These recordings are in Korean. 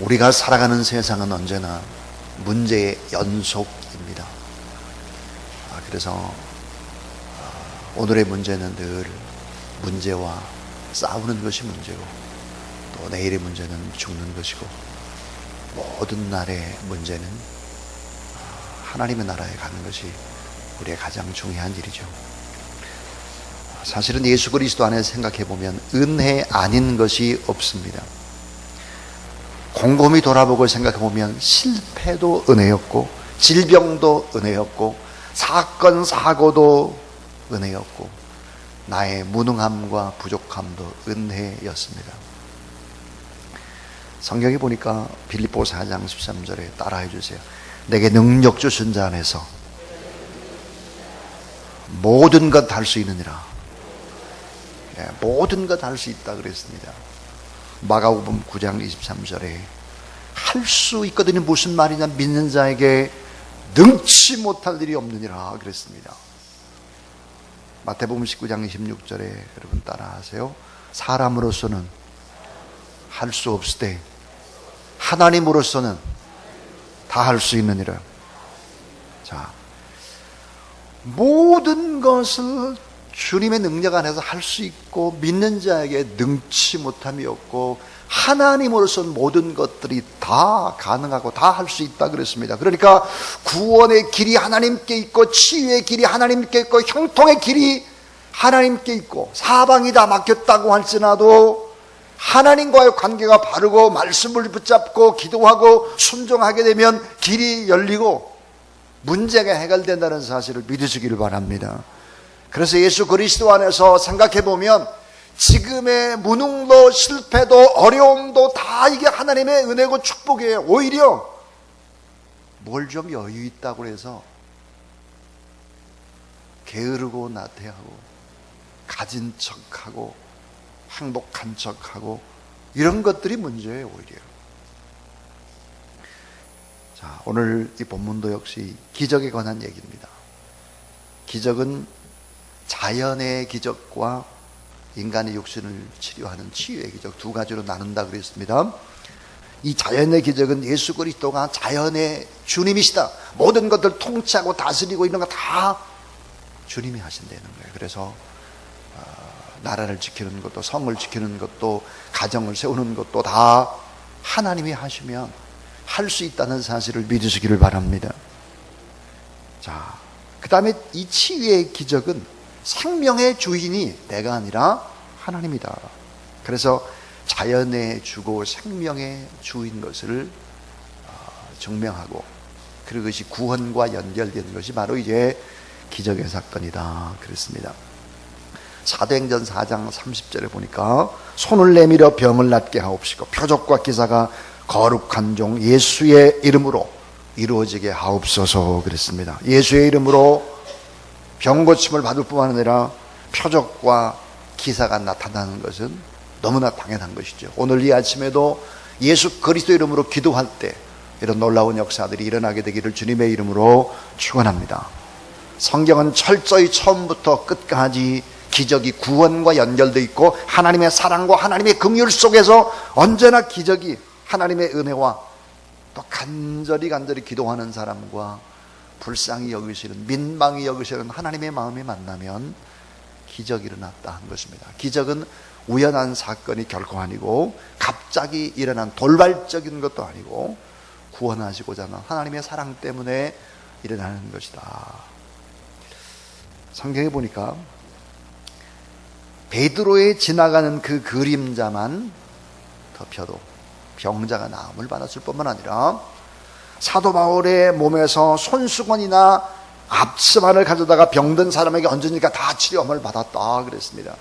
우리가 살아가는 세상은 언제나 문제의 연속입니다. 아, 그래서 어, 오늘의 문제는 늘 문제와 싸우는 것이 문제고 또 내일의 문제는 죽는 것이고 모든 날의 문제는 어, 하나님의 나라에 가는 것이 우리의 가장 중요한 일이죠. 사실은 예수 그리스도 안에 생각해 보면 은혜 아닌 것이 없습니다. 곰곰이 돌아보고 생각해 보면 실패도 은혜였고 질병도 은혜였고 사건 사고도 은혜였고 나의 무능함과 부족함도 은혜였습니다. 성경에 보니까 빌립보 4장 13절에 따라해 주세요. 내게 능력 주신 자 안에서 모든 것 할 수 있느니라. 예, 모든 것 할 수 있다 그랬습니다. 마가복음 9장 23절에 할 수 있거든요. 무슨 말이냐? 믿는 자에게 능치 못할 일이 없느니라 그랬습니다. 마태복음 19장 26절에 여러분 따라하세요. 사람으로서는 할 수 없을 때 하나님으로서는 다 할 수 있느니라. 자, 모든 것을 주님의 능력 안에서 할 수 있고 믿는 자에게 능치 못함이 없고 하나님으로서는 모든 것들이 다 가능하고 다 할 수 있다 그랬습니다. 그러니까 구원의 길이 하나님께 있고 치유의 길이 하나님께 있고 형통의 길이 하나님께 있고 사방이 다 막혔다고 할지라도 하나님과의 관계가 바르고 말씀을 붙잡고 기도하고 순종하게 되면 길이 열리고 문제가 해결된다는 사실을 믿으시기를 바랍니다. 그래서 예수 그리스도 안에서 생각해 보면 지금의 무능도 실패도 어려움도 다 이게 하나님의 은혜고 축복이에요. 오히려 뭘 좀 여유 있다고 해서 게으르고 나태하고 가진 척하고 행복한 척하고 이런 것들이 문제예요, 오히려. 자, 오늘 이 본문도 역시 기적에 관한 얘기입니다. 기적은 자연의 기적과 인간의 육신을 치료하는 치유의 기적 두 가지로 나눈다 그랬습니다. 이 자연의 기적은 예수 그리스도가 자연의 주님이시다. 모든 것들 통치하고 다스리고 이런 거 다 주님이 하신다는 거예요. 그래서 어, 나라를 지키는 것도 성을 지키는 것도 가정을 세우는 것도 다 하나님이 하시면 할 수 있다는 사실을 믿으시기를 바랍니다. 자, 그 다음에 이 치유의 기적은 생명의 주인이 내가 아니라 하나님이다. 그래서 자연의 주고 생명의 주인 것을 어, 증명하고 그것이 구원과 연결된 것이 바로 이제 기적의 사건이다. 그랬습니다. 사도행전 4장 30절에 보니까 손을 내밀어 병을 낫게 하옵시고 표적과 기사가 거룩한 종 예수의 이름으로 이루어지게 하옵소서 그랬습니다. 예수의 이름으로 병 고침을 받을 뿐만 아니라 표적과 기사가 나타나는 것은 너무나 당연한 것이죠. 오늘 이 아침에도 예수 그리스도 이름으로 기도할 때 이런 놀라운 역사들이 일어나게 되기를 주님의 이름으로 축원합니다. 성경은 철저히 처음부터 끝까지 기적이 구원과 연결되어 있고 하나님의 사랑과 하나님의 긍휼 속에서 언제나 기적이 하나님의 은혜와 또 간절히 간절히 기도하는 사람과 불쌍히 여기시는 민망히 여기시는 하나님의 마음이 만나면 기적이 일어났다 한 것입니다. 기적은 우연한 사건이 결코 아니고 갑자기 일어난 돌발적인 것도 아니고 구원하시고자 하는 하나님의 사랑 때문에 일어나는 것이다. 성경에 보니까 베드로의 지나가는 그 그림자만 덮여도 병자가 나음을 받았을 뿐만 아니라 사도 바울의 몸에서 손수건이나 앞치마를 가져다가 병든 사람에게 얹으니까 다 치료함을 받았다 그랬습니다.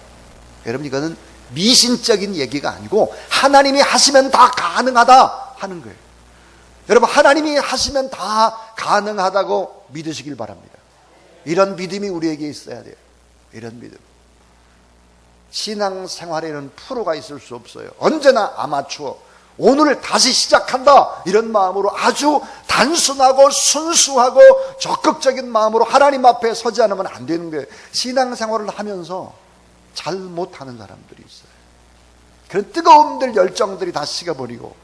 여러분 이거는 미신적인 얘기가 아니고 하나님이 하시면 다 가능하다 하는 거예요. 여러분 하나님이 하시면 다 가능하다고 믿으시길 바랍니다. 이런 믿음이 우리에게 있어야 돼요. 이런 믿음. 신앙생활에는 프로가 있을 수 없어요. 언제나 아마추어. 오늘 다시 시작한다. 이런 마음으로 아주 단순하고 순수하고 적극적인 마음으로 하나님 앞에 서지 않으면 안 되는 거예요. 신앙생활을 하면서 잘 못하는 사람들이 있어요. 그런 뜨거움들, 열정들이 다 식어버리고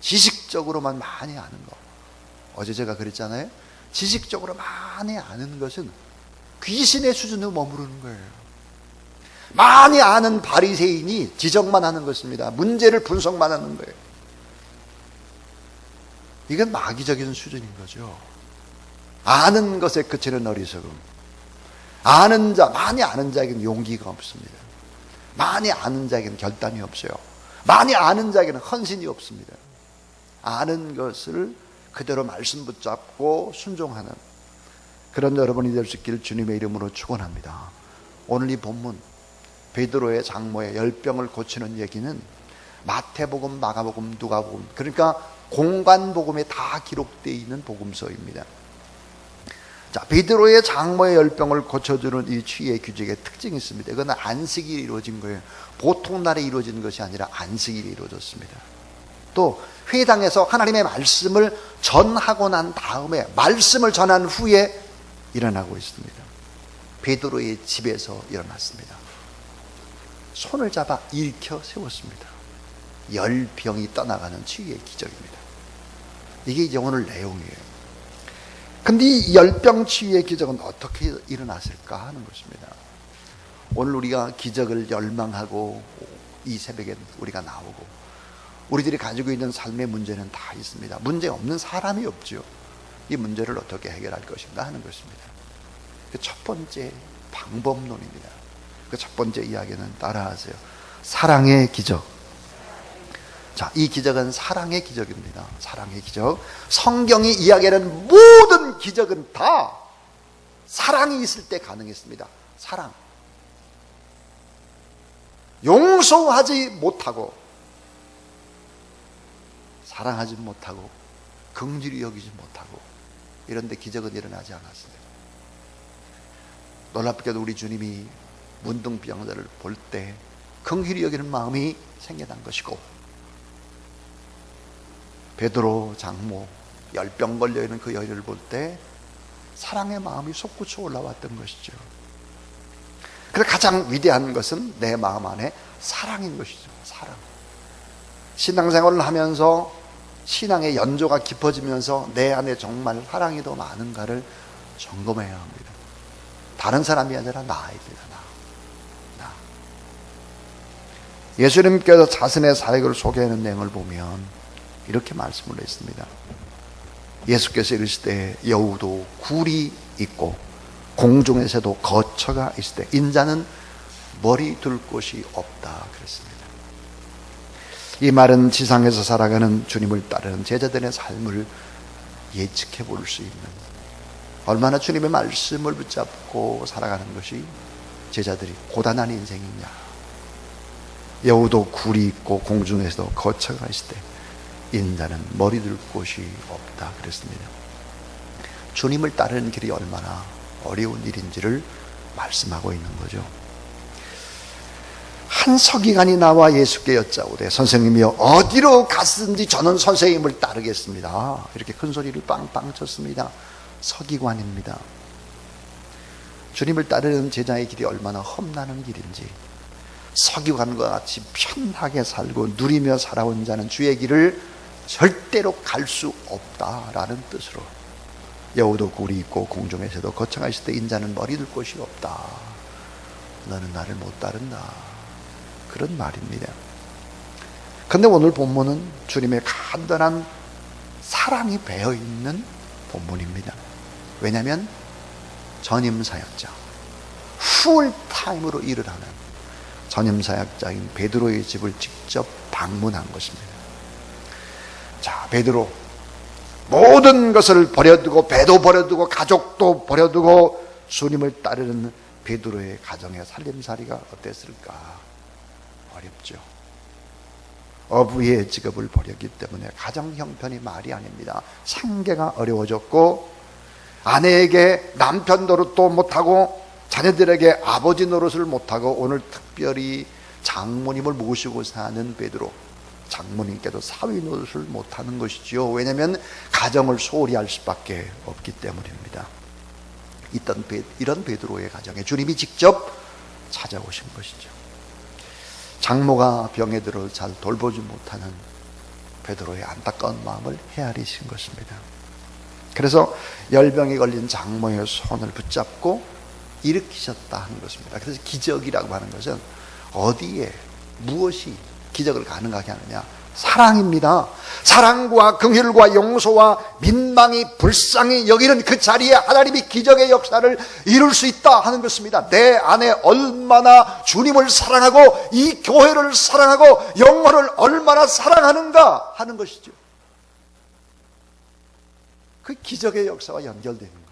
지식적으로만 많이 아는 거. 어제 제가 그랬잖아요. 지식적으로 많이 아는 것은 귀신의 수준에 머무르는 거예요. 많이 아는 바리새인이 지적만 하는 것입니다. 문제를 분석만 하는 거예요. 이건 마귀적인 수준인 거죠. 아는 것에 그치는 어리석음. 아는 자, 많이 아는 자에게는 용기가 없습니다. 많이 아는 자에게는 결단이 없어요. 많이 아는 자에게는 헌신이 없습니다. 아는 것을 그대로 말씀 붙잡고 순종하는 그런 여러분이 될 수 있기를 주님의 이름으로 축원합니다. 오늘 이 본문 베드로의 장모의 열병을 고치는 얘기는 마태복음, 마가복음, 누가복음 그러니까 공관복음에 다 기록되어 있는 복음서입니다. 자, 베드로의 장모의 열병을 고쳐주는 이 치유의 규칙의 특징이 있습니다. 이건 안식일이 이루어진 거예요. 보통 날에 이루어진 것이 아니라 안식일이 이루어졌습니다. 또 회당에서 하나님의 말씀을 전하고 난 다음에 말씀을 전한 후에 일어나고 있습니다. 베드로의 집에서 일어났습니다. 손을 잡아 일으켜 세웠습니다. 열 병이 떠나가는 치유의 기적입니다. 이게 이제 오늘 내용이에요. 근데 이 열병 치유의 기적은 어떻게 일어났을까 하는 것입니다. 오늘 우리가 기적을 열망하고 이 새벽에 우리가 나오고 우리들이 가지고 있는 삶의 문제는 다 있습니다. 문제 없는 사람이 없죠. 이 문제를 어떻게 해결할 것인가 하는 것입니다. 그첫 번째 방법론입니다. 그 첫 번째 이야기는 따라하세요. 사랑의 기적. 자, 이 기적은 사랑의 기적입니다. 사랑의 기적. 성경이 이야기하는 모든 기적은 다 사랑이 있을 때 가능했습니다. 사랑. 용서하지 못하고 사랑하지 못하고 긍휼히 여기지 못하고 이런데 기적은 일어나지 않았습니다. 놀랍게도 우리 주님이 문둥병자를 볼 때 긍휼히 여기는 마음이 생겨난 것이고 베드로 장모 열병 걸려 있는 그 여인을 볼 때 사랑의 마음이 솟구쳐 올라왔던 것이죠. 그래 가장 위대한 것은 내 마음 안에 사랑인 것이죠. 사랑. 신앙생활을 하면서 신앙의 연조가 깊어지면서 내 안에 정말 사랑이 더 많은가를 점검해야 합니다. 다른 사람이 아니라 나입니다. 나. 나. 예수님께서 자신의 사역을 소개하는 내용을 보면 이렇게 말씀을 했습니다. 예수께서 이르실 때 여우도 굴이 있고 공중에서도 거처가 있을 때 인자는 머리 둘 곳이 없다 그랬습니다. 이 말은 지상에서 살아가는 주님을 따르는 제자들의 삶을 예측해 볼 수 있는 얼마나 주님의 말씀을 붙잡고 살아가는 것이 제자들이 고단한 인생이냐. 여우도 굴이 있고 공중에서도 거처가 있을 때 인자는 머리 둘 곳이 없다 그랬습니다. 주님을 따르는 길이 얼마나 어려운 일인지를 말씀하고 있는 거죠. 한 서기관이 나와 예수께 여짜오되 선생님이여 어디로 갔든지 저는 선생님을 따르겠습니다. 이렇게 큰 소리를 빵빵 쳤습니다. 서기관입니다. 주님을 따르는 제자의 길이 얼마나 험난한 길인지 서기관과 같이 편하게 살고 누리며 살아온 자는 주의 길을 절대로 갈 수 없다라는 뜻으로 여우도 굴이 있고 공중에서도 있을 때 인자는 머리 둘 곳이 없다. 너는 나를 못 따른다. 그런 말입니다. 근데 오늘 본문은 주님의 간단한 사랑이 배어 있는 본문입니다. 왜냐하면 전임 사역자, 풀타임으로 일을 하는 전임 사역자인 베드로의 집을 직접 방문한 것입니다. 자, 베드로 모든 것을 버려두고 배도 버려두고 가족도 버려두고 주님을 따르는 베드로의 가정의 살림살이가 어땠을까? 어렵죠. 어부의 직업을 버렸기 때문에 가정 형편이 말이 아닙니다. 생계가 어려워졌고 아내에게 남편 노릇도 못하고 자녀들에게 아버지 노릇을 못하고 오늘 특별히 장모님을 모시고 사는 베드로 장모님께도 사위 노릇을 못하는 것이지요. 왜냐하면 가정을 소홀히 할 수밖에 없기 때문입니다. 베, 이런 베드로의 가정에 주님이 직접 찾아오신 것이죠. 장모가 병에 들어 잘 돌보지 못하는 베드로의 안타까운 마음을 헤아리신 것입니다. 그래서 열병에 걸린 장모의 손을 붙잡고 일으키셨다 하는 것입니다. 그래서 기적이라고 하는 것은 어디에 무엇이 기적을 가능하게 하느냐? 사랑입니다. 사랑과 긍휼과 용서와 민망이 불쌍히 여기는 그 자리에 하나님이 기적의 역사를 이룰 수 있다 하는 것입니다. 내 안에 얼마나 주님을 사랑하고 이 교회를 사랑하고 영혼을 얼마나 사랑하는가 하는 것이죠. 그 기적의 역사와 연결되는 거예요.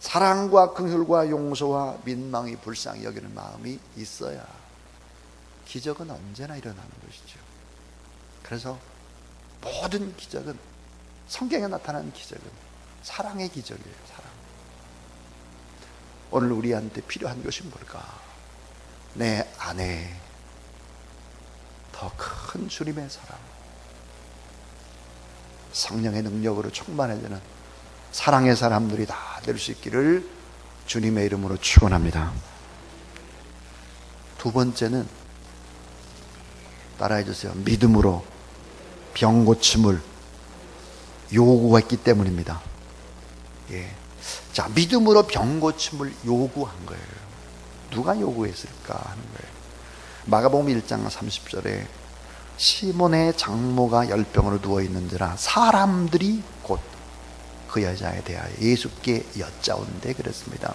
사랑과 긍휼과 용서와 민망이 불쌍히 여기는 마음이 있어야 기적은 언제나 일어나는 것이죠. 그래서 모든 기적은 성경에 나타나는 기적은 사랑의 기적이에요. 사랑. 오늘 우리한테 필요한 것이 뭘까? 내 안에 더 큰 주님의 사랑, 성령의 능력으로 충만해지는 사랑의 사람들이 다 될 수 있기를 주님의 이름으로 축원합니다. 두 번째는 따라해 주세요. 믿음으로 병 고침을 요구했기 때문입니다. 예. 자, 믿음으로 병 고침을 요구한 거예요. 누가 요구했을까 하는 거예요. 마가복음 1장 30절에 시몬의 장모가 열병으로 누워 있는지라 사람들이 곧 그 여자에 대하여 예수께 여짜온데 그랬습니다.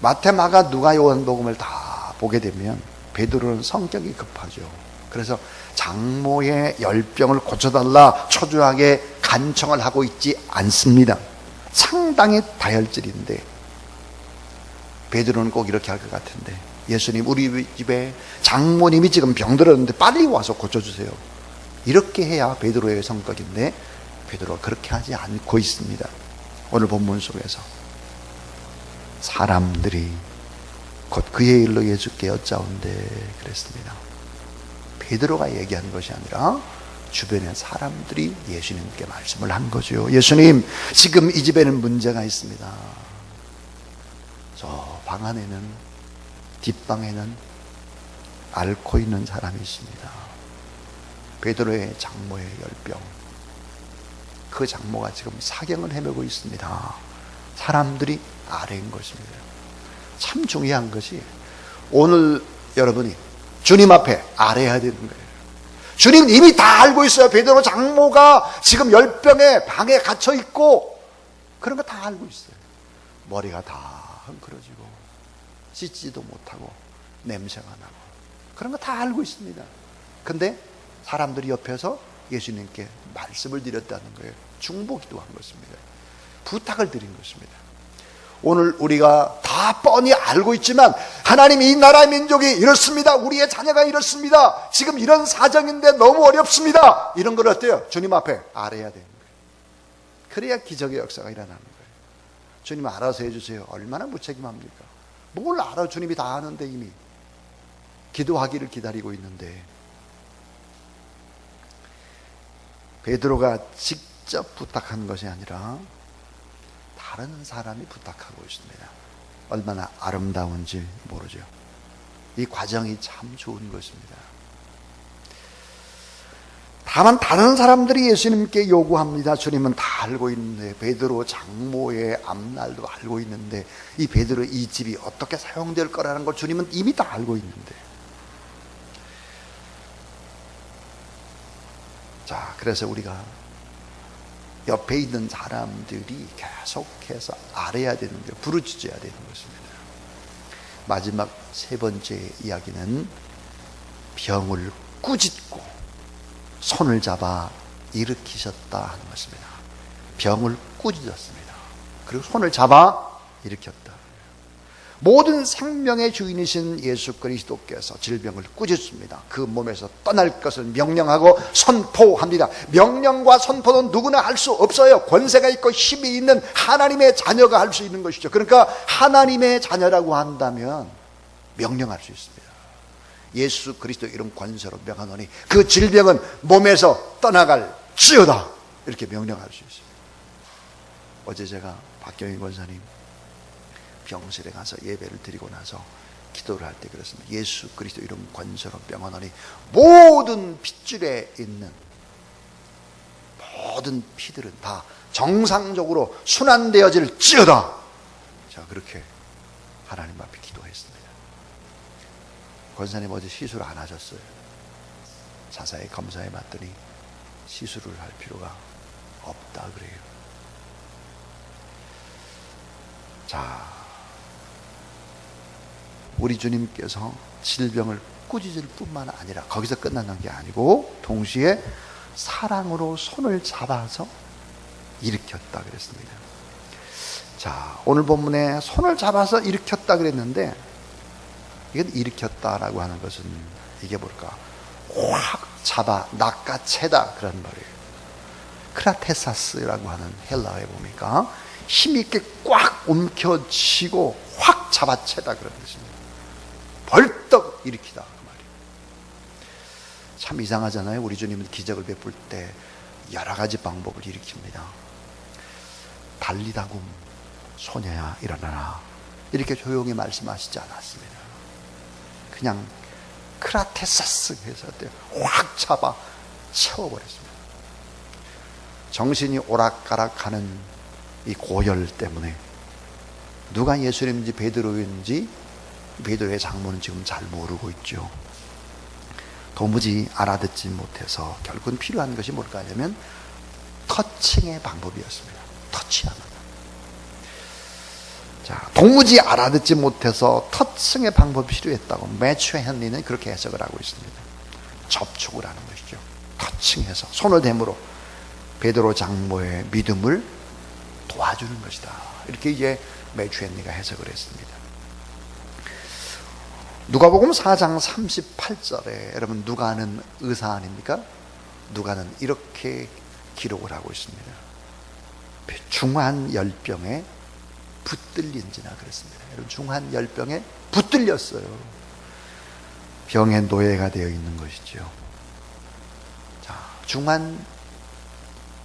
마태, 마가, 누가 요한복음을 다 보게 되면 베드로는 성격이 급하죠. 그래서 장모의 열병을 고쳐달라 초조하게 간청을 하고 있지 않습니다. 상당히 다혈질인데 베드로는 꼭 이렇게 할 것 같은데 예수님 우리 집에 장모님이 지금 병들었는데 빨리 와서 고쳐주세요. 이렇게 해야 베드로의 성격인데 베드로가 그렇게 하지 않고 있습니다. 오늘 본문 속에서 사람들이 곧 그의 일로 예수께 여짜온데 그랬습니다. 베드로가 얘기한 것이 아니라 주변의 사람들이 예수님께 말씀을 한 거죠. 예수님, 지금 이 집에는 문제가 있습니다. 저 방 안에는 뒷방에는 앓고 있는 사람이 있습니다. 베드로의 장모의 열병. 그 장모가 지금 사경을 헤매고 있습니다. 사람들이 아래인 것입니다. 참 중요한 것이 오늘 여러분이 주님 앞에 아래야 되는 거예요. 주님 이미 다 알고 있어요. 베드로 장모가 지금 열병에 방에 갇혀 있고 그런 거 다 알고 있어요. 머리가 다 흥그러지고 씻지도 못하고 냄새가 나고 그런 거 다 알고 있습니다. 근데 사람들이 옆에서 예수님께 말씀을 드렸다는 거예요. 중보기도 한 것입니다. 부탁을 드린 것입니다. 오늘 우리가 다 뻔히 알고 있지만 하나님 이 나라 민족이 이렇습니다. 우리의 자녀가 이렇습니다. 지금 이런 사정인데 너무 어렵습니다. 이런 걸 어때요? 주님 앞에 알아야 되는 거예요. 그래야 기적의 역사가 일어나는 거예요. 주님 알아서 해주세요. 얼마나 무책임합니까? 뭘 알아? 주님이 다 아는데 이미. 기도하기를 기다리고 있는데. 베드로가 직접 부탁한 것이 아니라 다른 사람이 부탁하고 있습니다. 얼마나 아름다운지 모르죠. 이 과정이 참 좋은 것입니다. 다만 다른 사람들이 예수님께 요구합니다. 주님은 다 알고 있는데 베드로 장모의 앞날도 알고 있는데 이 베드로 이 집이 어떻게 사용될 거라는 걸 주님은 이미 다 알고 있는데 자 그래서 우리가 옆에 있는 사람들이 계속해서 알아야 되는 거예요. 부르짖어야 되는 것입니다. 마지막 세 번째 이야기는 병을 꾸짖고 손을 잡아 일으키셨다 하는 것입니다. 병을 꾸짖었습니다. 그리고 손을 잡아 일으켰다. 모든 생명의 주인이신 예수 그리스도께서 질병을 꾸짖습니다. 그 몸에서 떠날 것을 명령하고 선포합니다. 명령과 선포는 누구나 할 수 없어요. 권세가 있고 힘이 있는 하나님의 자녀가 할 수 있는 것이죠. 그러니까 하나님의 자녀라고 한다면 명령할 수 있습니다. 예수 그리스도 이름 권세로 명하노니 그 질병은 몸에서 떠나갈 지어다 이렇게 명령할 수 있습니다. 어제 제가 박경희 권사님 병실에 가서 예배를 드리고 나서 기도를 할 때 그렇습니다. 예수 그리스도 이름 권세로 병원하니 모든 핏줄에 있는 모든 피들은 다 정상적으로 순환되어질 지어다. 자 그렇게 하나님 앞에 기도했습니다. 권사님 어제 시술 안 하셨어요. 자세히 검사해 봤더니 시술을 할 필요가 없다 그래요. 자, 우리 주님께서 질병을 꾸짖을 뿐만 아니라 거기서 끝나는 게 아니고 동시에 사랑으로 손을 잡아서 일으켰다 그랬습니다. 자, 오늘 본문에 손을 잡아서 일으켰다 그랬는데 이건 일으켰다라고 하는 것은 이게 뭘까? 확 잡아 낚아채다 그런 말이에요. 크라테사스라고 하는 헬라어에 보니까 힘 있게 꽉 움켜쥐고 확 잡아채다 그런 뜻입니다. 벌떡 일으키다 그. 참 이상하잖아요. 우리 주님은 기적을 베풀 때 여러 가지 방법을 일으킵니다. 달리다굼 소녀야 일어나라 이렇게 조용히 말씀하시지 않았습니다. 그냥 크라테사스 해서 확 잡아 채워버렸습니다. 정신이 오락가락하는 이 고열 때문에 누가 예수님인지 베드로인지 베드로의 장모는 지금 잘 모르고 있죠. 도무지 알아듣지 못해서 결국은 필요한 것이 뭘까 하면 터칭의 방법이었습니다. 터치하는. 자, 도무지 알아듣지 못해서 터칭의 방법이 필요했다고 매추 헨리는 그렇게 해석을 하고 있습니다. 접촉을 하는 것이죠. 터칭해서 손을 대므로 베드로 장모의 믿음을 도와주는 것이다. 이렇게 이제 매추 헨리가 해석을 했습니다. 누가복음 4장 38절에 여러분 누가는 의사 아닙니까? 누가는 이렇게 기록을 하고 있습니다. 중한 열병에 붙들린지나 그랬습니다. 여러분 중한 열병에 붙들렸어요. 병의 노예가 되어 있는 것이죠. 자, 중한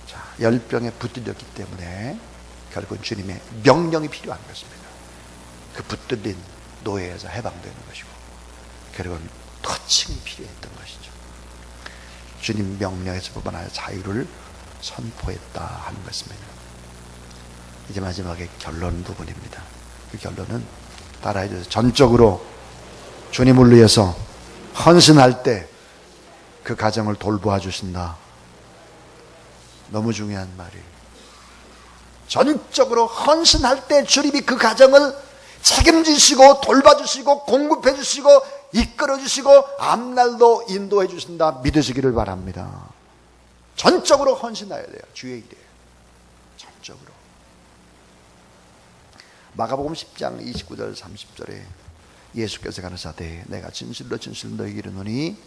자, 열병에 붙들렸기 때문에 결국 주님의 명령이 필요한 것입니다. 그 붙들린 노예에서 해방되는 것이고 결국은 터칭이 필요했던 것이죠. 주님 명령에서 뽑아나야 자유를 선포했다 하는 것입니다. 이제 마지막에 결론 부분입니다. 그 결론은 따라해 주세요. 전적으로 주님을 위해서 헌신할 때 그 가정을 돌보아 주신다. 너무 중요한 말이에요. 전적으로 헌신할 때 주님이 그 가정을 책임지시고 돌봐주시고 공급해주시고 이끌어 주시고 앞날도 인도해 주신다 믿으시기를 바랍니다. 전적으로 헌신해야 돼요. 주의 일이에요. 전적으로. 마가복음 10장 29절 30절에 예수께서 가르사대 내가 진실로 진실로 너희에게 이르노니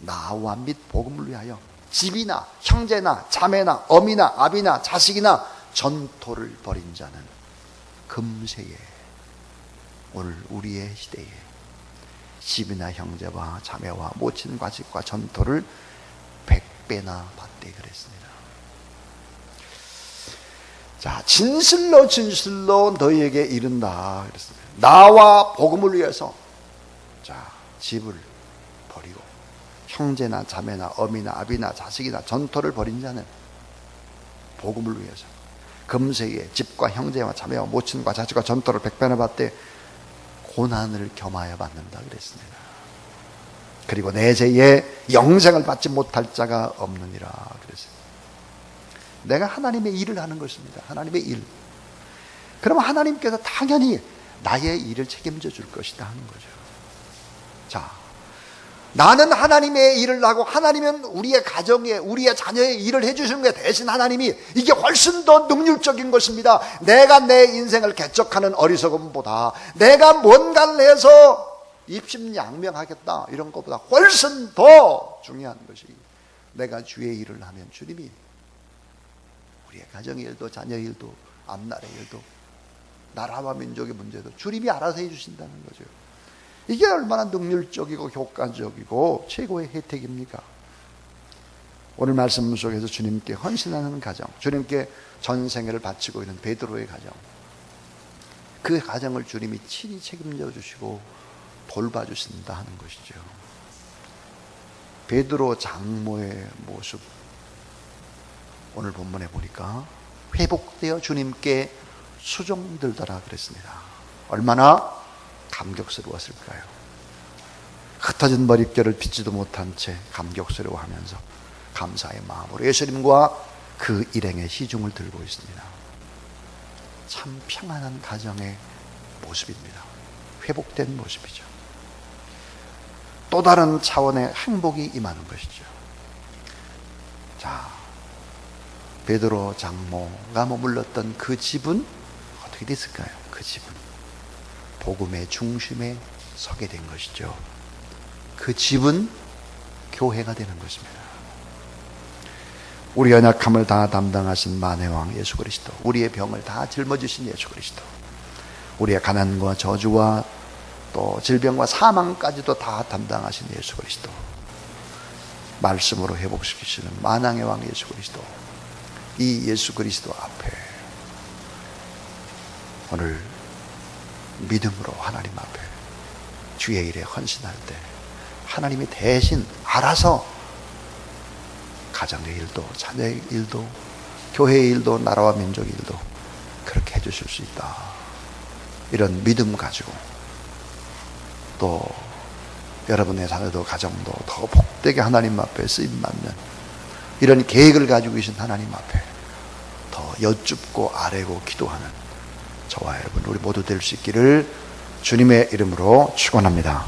나와 및 복음을 위하여 집이나 형제나 자매나 어미나 아비나 자식이나 전토를 벌인 자는 금세에 오늘 우리의 시대에 집이나 형제와 자매와 모친 과식과 전토를 백배나 받되 그랬습니다. 자, 진실로 진실로 너희에게 이른다 그랬습니다. 나와 복음을 위해서 자, 집을 버리고 형제나 자매나 어미나 아비나 자식이나 전토를 벌인 자는 복음을 위해서 금세에 집과 형제와 자매와 모친과 자식과 전토를 백배나 받되 고난을 겸하여 받는다 그랬습니다. 그리고 내세에 영생을 받지 못할 자가 없느니라 그랬어요. 내가 하나님의 일을 하는 것입니다. 하나님의 일. 그럼 하나님께서 당연히 나의 일을 책임져 줄 것이다 하는 거죠. 자, 나는 하나님의 일을 하고 하나님은 우리의 가정에 우리의 자녀의 일을 해주시는 게 대신 하나님이 이게 훨씬 더 능률적인 것입니다. 내가 내 인생을 개척하는 어리석음보다 내가 뭔가를 해서 입심양명하겠다 이런 것보다 훨씬 더 중요한 것이 내가 주의 일을 하면 주님이 우리의 가정의 일도 자녀의 일도 앞날의 일도 나라와 민족의 문제도 주님이 알아서 해주신다는 거죠. 이게 얼마나 능률적이고 효과적이고 최고의 혜택입니까? 오늘 말씀 속에서 주님께 헌신하는 가정, 주님께 전생애를 바치고 있는 베드로의 가정. 그 가정을 주님이 친히 책임져 주시고 돌봐 주신다 하는 것이죠. 베드로 장모의 모습 오늘 본문에 보니까 회복되어 주님께 수종들더라 그랬습니다. 얼마나 감격스러웠을까요? 흩어진 머릿결을 빗지도 못한 채 감격스러워하면서 감사의 마음으로 예수님과 그 일행의 시중을 들고 있습니다. 참 평안한 가정의 모습입니다. 회복된 모습이죠. 또 다른 차원의 행복이 임하는 것이죠. 자, 베드로 장모가 머물렀던 그 집은 어떻게 됐을까요? 그 집은 복음의 중심에 서게 된 것이죠. 그 집은 교회가 되는 것입니다. 우리 연약함을 다 담당하신 만해왕 예수 그리스도, 우리의 병을 다 짊어지신 예수 그리스도, 우리의 가난과 저주와 또 질병과 사망까지도 다 담당하신 예수 그리스도, 말씀으로 회복시키시는 만왕의 왕 예수 그리스도, 이 예수 그리스도 앞에 오늘 믿음으로 하나님 앞에 주의 일에 헌신할 때 하나님이 대신 알아서 가정의 일도 자녀의 일도 교회의 일도 나라와 민족의 일도 그렇게 해주실 수 있다. 이런 믿음 가지고 또 여러분의 자녀도 가정도 더 복되게 하나님 앞에 쓰임 받는 이런 계획을 가지고 계신 하나님 앞에 더 여쭙고 아뢰고 기도하는 저와 여러분 우리 모두 될 수 있기를 주님의 이름으로 축원합니다.